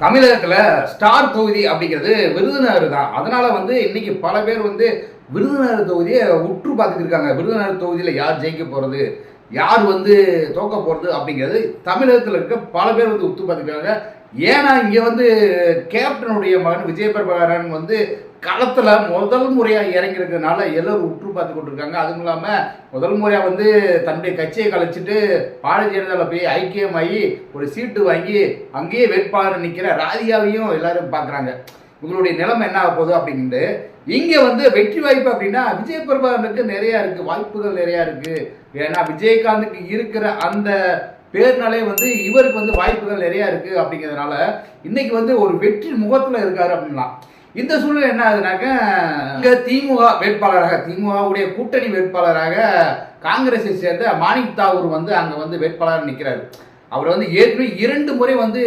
தமிழகத்தில் ஸ்டார் தொகுதி அப்படிங்கிறது விருதுநகர் தான். அதனால் வந்து இன்றைக்கி பல பேர் வந்து விருதுநகர் தொகுதியை உற்று பார்த்துட்டு இருக்காங்க. விருதுநகர் தொகுதியில் யார் ஜெயிக்க போகிறது யார் வந்து தோக்க போகிறது அப்படிங்கிறது தமிழகத்தில் இருக்க பல பேர் வந்து உத்து பார்த்துருக்காங்க ஏன்னா இங்கே வந்து கேப்டனுடைய மகன் விஜய் பிரபாகரன் வந்து களத்தில் முதல் முறையாக இறங்கியிருக்கிறதுனால எல்லோரும் உற்று பார்த்து கொண்டிருக்காங்க. அதுவும் இல்லாமல் முதல் முறையாக வந்து தன்னுடைய கட்சியை கலைச்சிட்டு பாரதிய ஜனதாவில் போய் ஐக்கியமாகி ஒரு சீட்டு வாங்கி அங்கேயே வேட்பாளர் நிற்கிற ராதிகாவையும் எல்லாரும் பார்க்குறாங்க. இவங்களுடைய நிலைமை என்ன ஆக போகுது அப்படின்ட்டு இங்கே வந்து வெற்றி வாய்ப்பு அப்படின்னா விஜய் பிரபாகரனுக்கு நிறையா இருக்குது வாய்ப்புகள் நிறையா இருக்குது ஏன்னா விஜயகாந்துக்கு இருக்கிற அந்த பேர்னாலே வந்து இவருக்கு வந்து வாய்ப்புகள் நிறையா இருக்குது அப்படிங்கிறதுனால இன்னைக்கு வந்து ஒரு வெற்றி முகத்தில் இருக்காரு அப்படின்லாம் இந்த சூழ்நிலை என்ன ஆகுதுனாக்க இங்க திமுக வேட்பாளராக திமுகவுடைய கூட்டணி வேட்பாளராக காங்கிரஸை சேர்ந்த மாணிக் தாகூர் வந்து அங்க வந்து வேட்பாளராக நிற்கிறாரு அவர் வந்து ஏற்கனவே இரண்டு முறை வந்து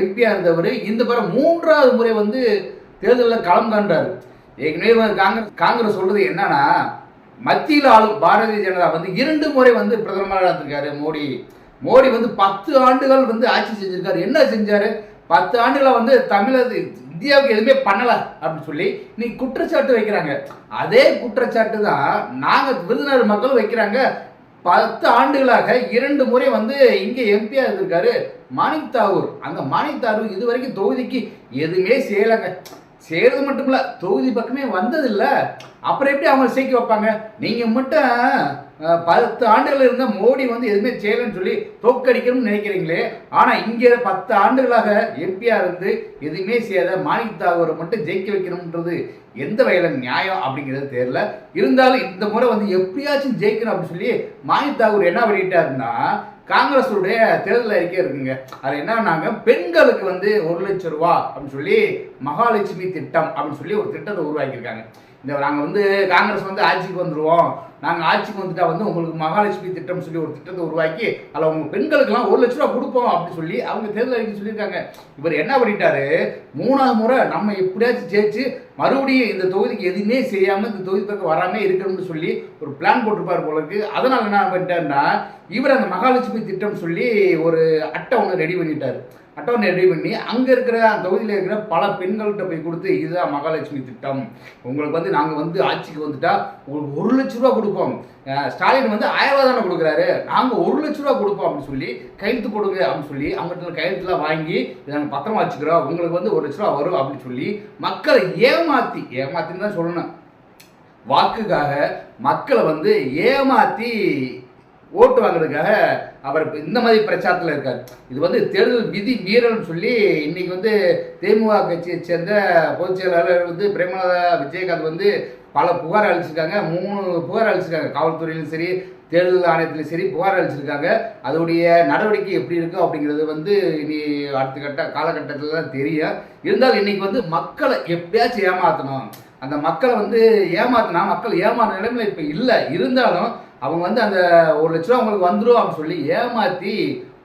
எம்பியா இருந்தவர் இந்த முறை மூன்றாவது முறை வந்து தேர்தலில் களம் காண்றாரு ஏற்கனவே காங்கிரஸ் காங்கிரஸ் சொல்றது என்னன்னா மத்தியில் ஆளும் பாரதிய ஜனதா வந்து இரண்டு முறை வந்து பிரதமராக இருந்திருக்காரு மோடி. மோடி வந்து பத்து ஆண்டுகள் வந்து ஆட்சி செஞ்சிருக்காரு. என்ன செஞ்சாரு? பத்து ஆண்டுகளை வந்து தமிழக இந்தியாவுக்கு எதுவுமே பண்ணல அப்படின்னு சொல்லி நீ குற்றச்சாட்டு வைக்கிறாங்க. அதே குற்றச்சாட்டு தான் நாங்க விருதுநகர் மக்கள் வைக்கிறாங்க. பத்து ஆண்டுகளாக இரண்டு முறை வந்து இங்கே எம்பியா இருந்திருக்காரு மாணிக் தாகூர். அந்த மாணிக் தாகூர் இது வரைக்கும் தொகுதிக்கு எதுவுமே செய்யலைங்க. செய்யறது மட்டும் இல்ல தொகுதி பக்கமே வந்ததில்லை. அப்புறம் எப்படி அவங்க சேர்க்க வைப்பாங்க? நீங்க மட்டும் பத்து ஆண்டுகள் இருந்த மோடி வந்து எதுவுமே செய்யலைன்னு சொல்லி தோக்கடிக்கணும்னு நினைக்கிறீங்களே ஆனால் இங்கே பத்து ஆண்டுகளாக எம்பியாக இருந்து எதுவுமே செய்யாத மாணிக் தாகூரை மட்டும் ஜெயிக்க வைக்கணும்ன்றது எந்த வகையில் நியாயம் அப்படிங்கிறது தெரியல. இருந்தாலும் இந்த முறை வந்து எப்படியாச்சும் ஜெயிக்கணும் அப்படின்னு சொல்லி மாணிக் தாகூர் என்ன வெளியிட்டாருன்னா காங்கிரஸுடைய தேர்தல் அறிக்கை இருக்குங்க. அது என்னன்னாங்க பெண்களுக்கு வந்து ஒரு லட்சம் ரூபா அப்படின்னு சொல்லி மகாலட்சுமி திட்டம் அப்படின்னு சொல்லி ஒரு திட்டத்தை உருவாக்கியிருக்காங்க. இந்த நாங்கள் வந்து காங்கிரஸ் வந்து ஆட்சிக்கு வந்துடுவோம் நாங்கள் ஆட்சிக்கு வந்துட்டா வந்து உங்களுக்கு மகாலட்சுமி திட்டம் சொல்லி ஒரு திட்டத்தை உருவாக்கி அதில் உங்கள் பெண்களுக்கெல்லாம் ஒரு லட்ச ரூபா கொடுப்போம் அப்படின்னு சொல்லி அவங்க தேர்தல் அறிக்கை சொல்லியிருக்காங்க. இவர் என்ன பண்ணிட்டாரு? மூணாவது முறை நம்ம எப்படியாச்சும் ஜெயிச்சு மறுபடியும் இந்த தொகுதிக்கு எதுவுமே செய்யாமல் இந்த தொகுதி பக்கம் வராமல் இருக்கணும்னு சொல்லி ஒரு பிளான் போட்டிருப்பார் போல இருக்கு. அதனால் என்ன பண்ணிட்டாருன்னா இவர் அந்த மகாலட்சுமி திட்டம் சொல்லி ஒரு அட்டை ஒன்று ரெடி பண்ணிட்டார். அட்டை ரெடி பண்ணி அங்கே இருக்கிற அந்த தொகுதியில் இருக்கிற பல பெண்கள்கிட்ட போய் கொடுத்து இதுதான் மகாலட்சுமி திட்டம். உங்களுக்கு வந்து நாங்கள் வந்து ஆட்சிக்கு வந்துட்டா உங்களுக்கு ஒரு லட்ச ரூபா கொடுப்போம். ஸ்டாலின் வந்து ஆயிரம் ரூபா தானே கொடுக்குறாரு. நாங்கள் ஒரு லட்ச ரூபா கொடுப்போம் அப்படின்னு சொல்லி கையெழுத்து கொடுங்க அப்படின்னு சொல்லி அவங்ககிட்ட கையெழுத்துலாம் வாங்கி இதை நாங்கள் பத்திரமா வச்சுக்கிறோம். உங்களுக்கு வந்து ஒரு லட்ச ரூபா வரும் அப்படின்னு சொல்லி மக்களை ஏமாற்றி ஏமாத்தின்னு தான் சொல்லணும். வாக்குக்காக மக்களை வந்து ஏமாத்தி ஓட்டு வாங்குறதுக்காக அவர் இந்த மாதிரி பிரச்சாரத்தில் இருக்கார். இது வந்து தேர்தல் விதி மீறல்னு சொல்லி இன்னைக்கு வந்து தேமுக கட்சியை சேர்ந்த பொதுச் செயலாளர் வந்து பிரேமலதா விஜயகாந்த் வந்து பல புகார் அளிச்சிருக்காங்க. மூணு புகார் அளிச்சிருக்காங்க. காவல்துறையிலும் சரி தேர்தல் ஆணையத்திலும் சரி புகார் அளிச்சிருக்காங்க. அதோடைய நடவடிக்கை எப்படி இருக்கும் அப்படிங்கிறது வந்து இனி அடுத்த கட்ட காலகட்டத்தில் தான் தெரியும். இருந்தாலும் இன்னைக்கு வந்து மக்களை எப்படியாச்சும் ஏமாற்றணும் அந்த மக்களை வந்து ஏமாத்தினா மக்கள் ஏமாற நிலைமையில் இப்போ இல்லை. இருந்தாலும் அவங்க வந்து அந்த ஒரு லட்ச ரூபா அவங்களுக்கு வந்துடும் அப்படின்னு சொல்லி ஏமாற்றி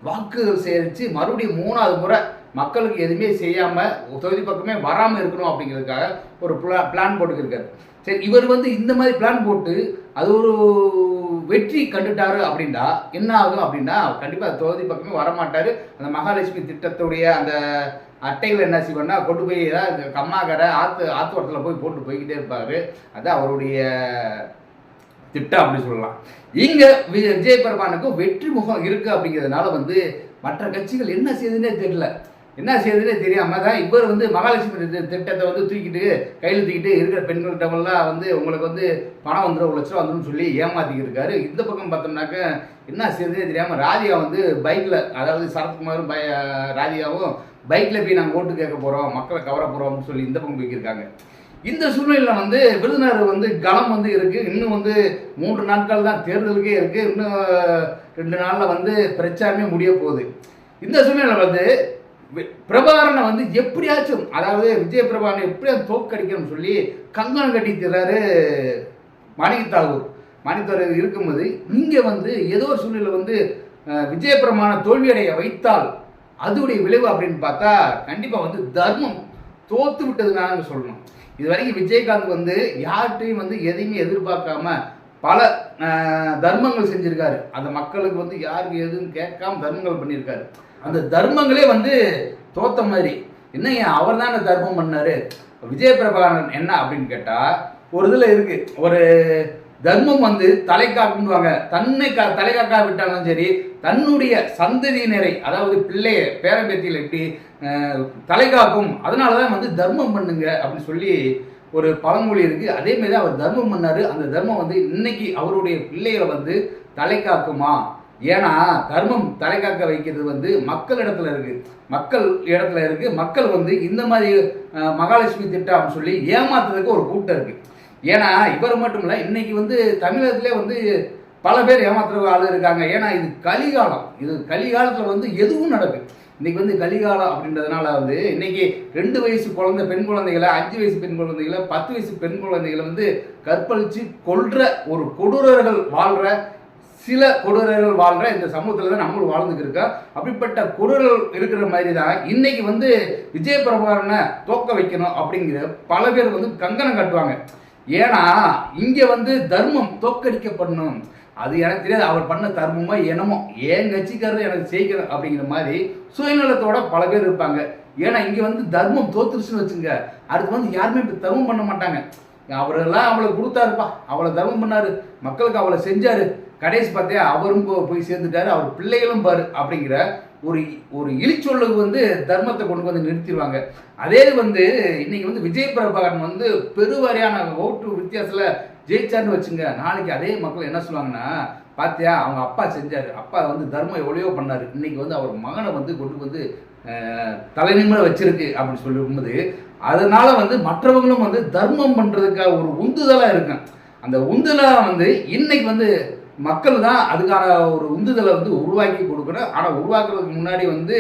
வாக்குகள் சேரித்து மறுபடியும் மூணாவது முறை மக்களுக்கு எதுவுமே செய்யாமல் தொகுதி பக்கமே வராமல் இருக்கணும் அப்படிங்கிறதுக்காக ஒரு பிளா பிளான் போட்டுக்கிருக்காரு. சரி இவர் வந்து இந்த மாதிரி பிளான் போட்டு அது ஒரு வெற்றி கண்டுட்டாரு அப்படின்னா என்ன ஆகும் அப்படின்னா கண்டிப்பாக தொகுதி பக்கமே வரமாட்டார். அந்த மகாலட்சுமி திட்டத்துடைய அந்த அட்டையில் என்ன செய்வோம்னா கொண்டு போய் ஏதாவது கம்மாக்கரை ஆற்று ஆத்தோட்டத்தில் போய் போட்டு போய்கிட்டே இருப்பார். அது அவருடைய திட்டம் அப்படின்னு சொல்லலாம். இங்க வி- விஜய் பெருமானுக்கும் வெற்றி முகம் இருக்கு அப்படிங்கிறதுனால வந்து மற்ற கட்சிகள் என்ன செய்யுதுன்னே தெரியல. என்ன செய்யுதுன்னே தெரியாம தான் இவர் வந்து மகாலட்சுமி திட்டத்தை வந்து தூக்கிட்டு கையில் தூக்கிட்டு இருக்கிற பெண்கள்கிட்டவெல்லாம் வந்து உங்களுக்கு வந்து பணம் வந்துடும் ஒரு லட்சம் வந்துடும் சொல்லி ஏமாத்திக்கிட்டு இருக்காரு இந்த பக்கம் பார்த்தோம்னாக்க என்ன செய்யுதுன்னே தெரியாமல் ராதிகா வந்து பைக்கில் அதாவது சரத்குமாரும் பை ராதிகாவும் பைக்கில் போய் நாங்கள் ஓட்டு கேட்க போகிறோம் மக்களை கவர போகிறோம்னு சொல்லி இந்த பக்கம் போய்க்கிருக்காங்க. இந்த சூழ்நிலையில் வந்து விருதுநர் வந்து கலம் வந்து இருக்கு. இன்னும் வந்து மூன்று நாட்கள் தான் தேர்தலுக்கே இருக்குது இன்னும் ரெண்டு நாளில் வந்து பிரச்சாரமே முடிய போகுது. இந்த சூழ்நிலையில் வந்து பிரபாகரனை வந்து எப்படியாச்சும் அதாவது விஜய பிரபாகரனை எப்படியாச்சும் தோற்கடிக்கணும்னு சொல்லி கங்கணம் கட்டி தர்றாரு மாணிக் தாகூர் இருக்கும்போது இங்கே வந்து ஏதோ ஒரு சூழ்நிலை வந்து அஹ், விஜய பிரமாண தோல்வியடைய வைத்தால் அதோடைய விளைவு அப்படின்னு பார்த்தா கண்டிப்பாக வந்து தர்மம் தோத்து விட்டதுனால சொல்லணும். இது வரைக்கும் விஜயகாந்த் வந்து யார்கிட்டையும் வந்து எதையுமே எதிர்பார்க்காம பல தர்மங்கள் செஞ்சிருக்காரு. அந்த மக்களுக்கு வந்து யாருக்கு எதுவும் கேட்காம தர்மங்கள் பண்ணியிருக்காரு அந்த தர்மங்களே வந்து தோத்த மாதிரி. என்னங்க அவர் தானே தர்மம் பண்ணாரு? விஜய பிரபாகரன் என்ன அப்படின்னு கேட்டால் ஒரு இதில் இருக்கு. ஒரு தர்மம் வந்து தலை காக்குவாங்க தன்னை கா தலை காக்கா விட்டாலும் சரி தன்னுடைய சந்ததியினரை அதாவது பிள்ளைய பேரம்பேத்தியில் எப்படி தலை காக்கும் அதனால தான் வந்து தர்மம் பண்ணுங்க அப்படின்னு சொல்லி ஒரு பழமொழி இருக்கு. அதே மாதிரி அவர் தர்மம் பண்ணாரு. அந்த தர்மம் வந்து இன்னைக்கு அவருடைய பிள்ளைகளை வந்து தலை காக்குமா ஏன்னா தர்மம் தலை காக்க வைக்கிறது வந்து மக்கள் இடத்துல இருக்கு. மக்கள் இடத்துல இருக்கு. மக்கள் வந்து இந்த மாதிரி மகாலட்சுமி திட்டம் அப்படின்னு சொல்லி ஏமாத்துறதுக்கு ஒரு கூட்டம் இருக்கு. ஏன்னா இவர் மட்டும் இல்லை இன்னைக்கு வந்து தமிழகத்திலே வந்து பல பேர் ஏமாத்துற ஆள் இருக்காங்க. ஏன்னா இது கலிகாலம். இது கலிகாலத்தில் வந்து எதுவும் நடக்கும் இன்னைக்கு வந்து கலிகாலம் அப்படின்றதுனால வந்து இன்னைக்கு ரெண்டு வயசு குழந்தை பெண் குழந்தைகளை அஞ்சு வயசு பெண் குழந்தைகளை பத்து வயசு பெண் குழந்தைகளை வந்து கற்பழித்து கொள்கிற ஒரு கொடூரர்கள் வாழ்கிற சில கொடூரர்கள் வாழ்கிற இந்த சமூகத்தில் தான் நம்மளும் வாழ்ந்துட்டு இருக்கோம். அப்படிப்பட்ட கொடூரர்கள் இருக்கிற மாதிரி தான் இன்னைக்கு வந்து விஜய பிரபாகரனை தோக்க வைக்கணும் அப்படிங்கிற பல பேர் வந்து கங்கணம் கட்டுவாங்க. ஏன்னா இங்க வந்து தர்மம் தோக்கடிக்கப்படணும் அது எனக்கு தெரியாது அவர் பண்ண தர்மமோ என்னமோ. ஏன் கட்சிக்காரர் எனக்கு செய்யணும் அப்படிங்கிற மாதிரி சுயநலத்தோட பல பேர் இருப்பாங்க. ஏன்னா இங்க வந்து தர்மம் தோத்துருச்சுன்னு வச்சுங்க. அடுத்து வந்து யாருமே இப்ப தர்மம் பண்ண மாட்டாங்க. அவரெல்லாம் அவளை கொடுத்தாருப்பா. அவளை தர்மம் பண்ணாரு. மக்களுக்கு அவளை செஞ்சாரு. கடைசி பார்த்தியா அவரும் போ- போய் சேர்ந்துட்டாரு. அவர் பிள்ளைகளும் பாரு அப்படிங்கிற ஒரு ஒரு இழிச்சொல்லுக்கு வந்து தர்மத்தை கொண்டு வந்து நிறுத்திடுவாங்க. அதே வந்து இன்னைக்கு வந்து விஜய் பிரபாகரன் வந்து பெருவாரியான ஓட்டு வித்தியாசத்தில் ஜெயிச்சார்னு வச்சுங்க. நாளைக்கு அதே மக்கள் என்ன சொல்லுவாங்கன்னா பார்த்தியா அவங்க அப்பா செஞ்சாரு. அப்பா வந்து தர்மம் எவ்வளையோ பண்ணார். இன்னைக்கு வந்து அவர் மகனை வந்து கொண்டு வந்து தலைநிமிட வச்சிருக்கு அப்படின்னு சொல்லும்போது அதனால வந்து மற்றவங்களும் வந்து தர்மம் பண்ணுறதுக்காக ஒரு உந்துதலாக இருக்கும் அந்த உந்துதலாக வந்து இன்னைக்கு வந்து மக்கள் தான் அதுக்கான ஒரு உந்துதலை வந்து உருவாக்கி கொடுக்கணும். ஆனால் உருவாக்குறதுக்கு முன்னாடி வந்து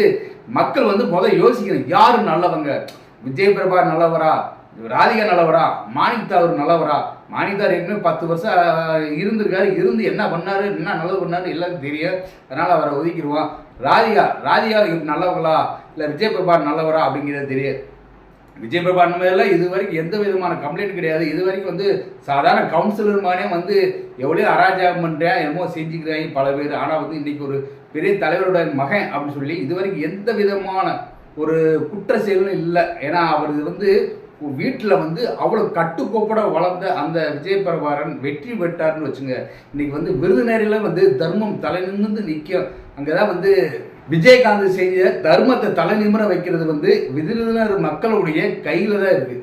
மக்கள் வந்து முதல் யோசிக்கணும். யார் நல்லவங்க? விஜய் பிரபா நல்லவரா? ராதிகா நல்லவரா? மாணிக்தாவர் நல்லவரா? மாணிக்தார் ஏற்கனவே பத்து வருஷம் இருந்திருக்காரு. இருந்து என்ன பண்ணாரு? என்ன நல்லது பண்ணாரு? எல்லாருக்கும் தெரியும். அதனால அவரை ஒதுக்கிடுவோம். ராதிகா ராதிகா நல்லவங்களா? இல்லை விஜய் பிரபா நல்லவரா? அப்படிங்கிறது தெரியும். விஜய் பிரபா மேல இது வரைக்கும் எந்த விதமான கம்ப்ளைண்ட் கிடையாது. இது வரைக்கும் வந்து சாதாரண கவுன்சிலர் மாதிரியே வந்து எவ்வளோ அராஜகம் பண்ணுறேன் என்னமோ செஞ்சுக்கிறாங்க பல பேர். ஆனால் வந்து இன்றைக்கி ஒரு பெரிய தலைவரோட மகன் அப்படின்னு சொல்லி இது வரைக்கும் எந்த விதமான ஒரு குற்ற செயலும் இல்லை. ஏன்னா அவர் வந்து வீட்டில் வந்து அவ்வளோ கட்டுக்கோப்பட வளர்ந்த அந்த விஜய் பிரபாரன் வெற்றி பெற்றார்னு வச்சுங்க. இன்றைக்கி வந்து விருதுநேரில் வந்து தர்மம் தலை நிமிர்ந்து நிற்கும் அங்கே தான் வந்து விஜயகாந்த் செய்த தர்மத்தை தலை நிமிர வைக்கிறது வந்து விருதுநர் மக்களுடைய கையில் தான் இருக்குது